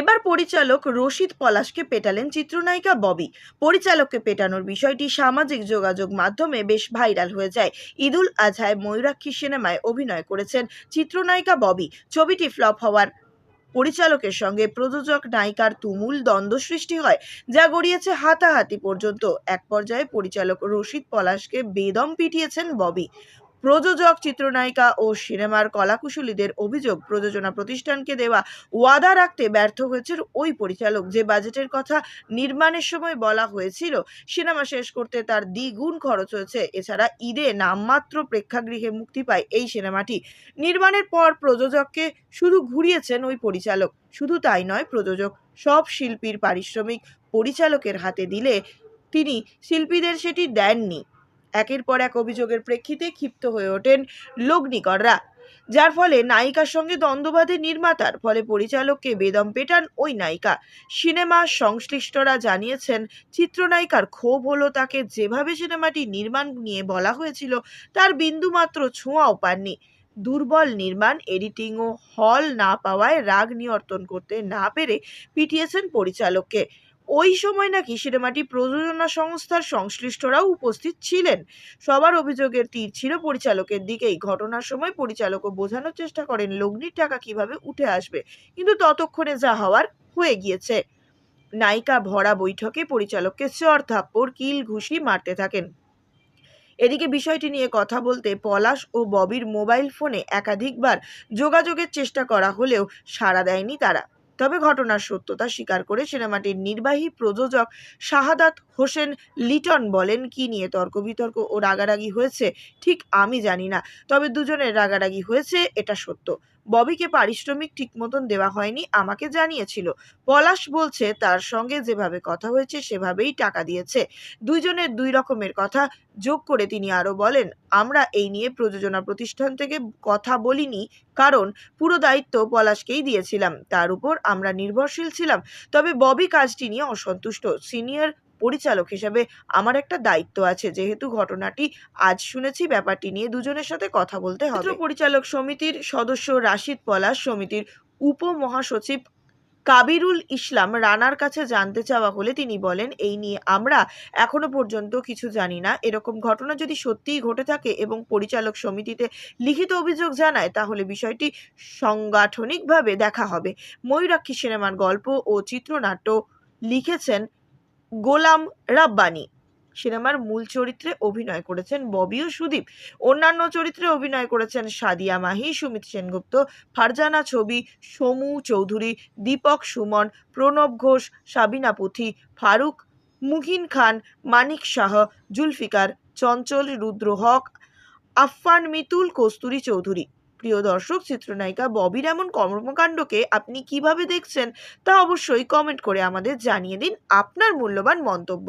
এবার পরিচালক রশিদ পলাশকে পেটালেন চিত্রনায়িকা ববি। পরিচালককে পেটানোর বিষয়টি সামাজিক যোগাযোগ মাধ্যমে বেশ ভাইরাল হয়ে যায়। ঈদুল আজহায় ময়ূরাক্ষী সিনেমায় অভিনয় করেছেন চিত্রনায়িকা ববি। ছবিটি ফ্লপ হওয়ার পরিচালকের সঙ্গে প্রযোজক নায়িকার তুমুল দ্বন্দ্ব সৃষ্টি হয়, যা গড়িয়েছে হাতাহাতি পর্যন্ত। এক পর্যায়ে পরিচালক রশিদ পলাশকে বেদম পিটিয়েছেন ববি। প্রযোজক, চিত্রনায়িকা ও সিনেমার কলাকুশলীদের অভিযোগ, প্রযোজনা প্রতিষ্ঠানকে দেওয়া ওয়াদা রাখতে ব্যর্থ হয়েছে ওই পরিচালক। যে বাজেটের কথা নির্মাণের সময় বলা হয়েছিল, সিনেমা শেষ করতে তার দ্বিগুণ খরচ হয়েছে। এছাড়া ঈদে নামমাত্র প্রেক্ষাগৃহে মুক্তি পায় এই সিনেমাটি। নির্মাণের পর প্রযোজককে শুধু ঘুরিয়েছেন ওই পরিচালক। শুধু তাই নয়, প্রযোজক সব শিল্পীর পারিশ্রমিক পরিচালকের হাতে দিলে তিনি শিল্পীদের সেটি দেননি। একের পর এক অভিযোগের প্রেক্ষিতে ক্ষিপ্ত হয়ে ওঠেন লগ্নিকররা। যার ফলে নায়িকার সঙ্গে দ্বন্দ্ব বাঁধে নির্মাতার, ফলে পরিচালককে বেদম পেটান ওই নায়িকা। সিনেমা সংশ্লিষ্টরা জানিয়েছেন, চিত্রনায়িকার ক্ষোভ হলো তাকে যেভাবে সিনেমাটি নির্মাণ নিয়ে বলা হয়েছিল, তার বিন্দুমাত্র ছোঁয়াও পাননি। দুর্বল নির্মাণ এডিটিং ও হল না পাওয়ায় রাগ নিয়ন্ত্রণ করতে না পেরে পিটিয়েছেন পরিচালককে। ওই সময় নাকি সিনেমাটি প্রযোজনা সংস্থার সংশ্লিষ্টরাও উপস্থিত ছিলেন। সবার অভিযোগের তীর ছিল পরিচালকের দিকেই। ঘটনার সময় পরিচালকও বোঝানোর চেষ্টা করেন, লগ্নির টাকা কীভাবে উঠে আসবে? কিন্তু ততক্ষণে যা হওয়ার হয়ে গিয়েছে। নায়িকা ভরা বৈঠকে পরিচালককে চর থাপ্পড়, কিল, ঘুষি মারতে থাকেন। এদিকে বিষয়টি নিয়ে কথা বলতে পলাশ ও ববির মোবাইল ফোনে একাধিকবার যোগাযোগের চেষ্টা করা হলেও সাড়া দেয়নি তারা। তবে ঘটনার সত্যতা স্বীকার করে সিনেমাটির নির্বাহী প্রযোজক শাহাদাত হোসেন লিটন বলেন, কি নিয়ে তর্ক বিতর্ক ও রাগারাগি হয়েছে? ঠিক আমি জানি না। তবে দুজনের রাগারাগি হয়েছে, এটা সত্য। ববিকে পারিশ্রমিক ঠিক মতন দেওয়া হয়নি, আমাকে জানিয়েছিল। পলাশ বলছে, তার সঙ্গে যেভাবে কথা হয়েছে, সেভাবেই টাকা দিয়েছে। দুইজনের দুই রকমের কথা যোগ করে তিনি আরও বলেন, আমরা এই নিয়ে প্রযোজনা প্রতিষ্ঠান থেকে কথা বলিনি, কারণ পুরো দায়িত্ব পলাশকেই দিয়েছিলাম। তার উপর আমরা নির্ভরশীল ছিলাম। তবে ববি কাজটি নিয়ে অসন্তুষ্ট। সিনিয়র পরিচালক হিসাবে আমার একটা দায়িত্ব আছে। যেহেতু ঘটনাটি আজ শুনেছি, ব্যাপারটি নিয়ে দুজনের সাথে কথা বলতে হবে। পরিচালক সমিতির সদস্য রাশিদ পলাশ, সমিতির উপমহাসচিব কাবিরুল ইসলাম রানার কাছে জানতে চাওয়া হলে তিনি বলেন, এই নিয়ে আমরা এখনও পর্যন্ত কিছু জানি না। এরকম ঘটনা যদি সত্যিই ঘটে থাকে এবং পরিচালক সমিতিতে লিখিত অভিযোগ জানায়, তাহলে বিষয়টি সাংগঠনিকভাবে দেখা হবে। ময়ূরাক্ষী সিনেমার গল্প ও চিত্রনাট্য লিখেছেন গোলাম রাব্বানি। সিনেমার মূল চরিত্রে অভিনয় করেছেন ববি ও সুদীপ। অন্যান্য চরিত্রে অভিনয় করেছেন সাদিয়া মাহি, সুমিত সেনগুপ্ত, ফারজানা ছবি, সমু চৌধুরী, দীপক সুমন, প্রণব ঘোষ, সাবিনা পুথি, ফারুক মুহিন খান, মানিক শাহ, জুলফিকার, চঞ্চল রুদ্র হক, আফফান মিতুল কস্তুরী চৌধুরী। প্রিয় দর্শক, চিত্রনায়িকা ববির এমন কর্মকাণ্ডকে আপনি কীভাবে দেখছেন তা অবশ্যই কমেন্ট করে আমাদের জানিয়ে দিন আপনার মূল্যবান মন্তব্য।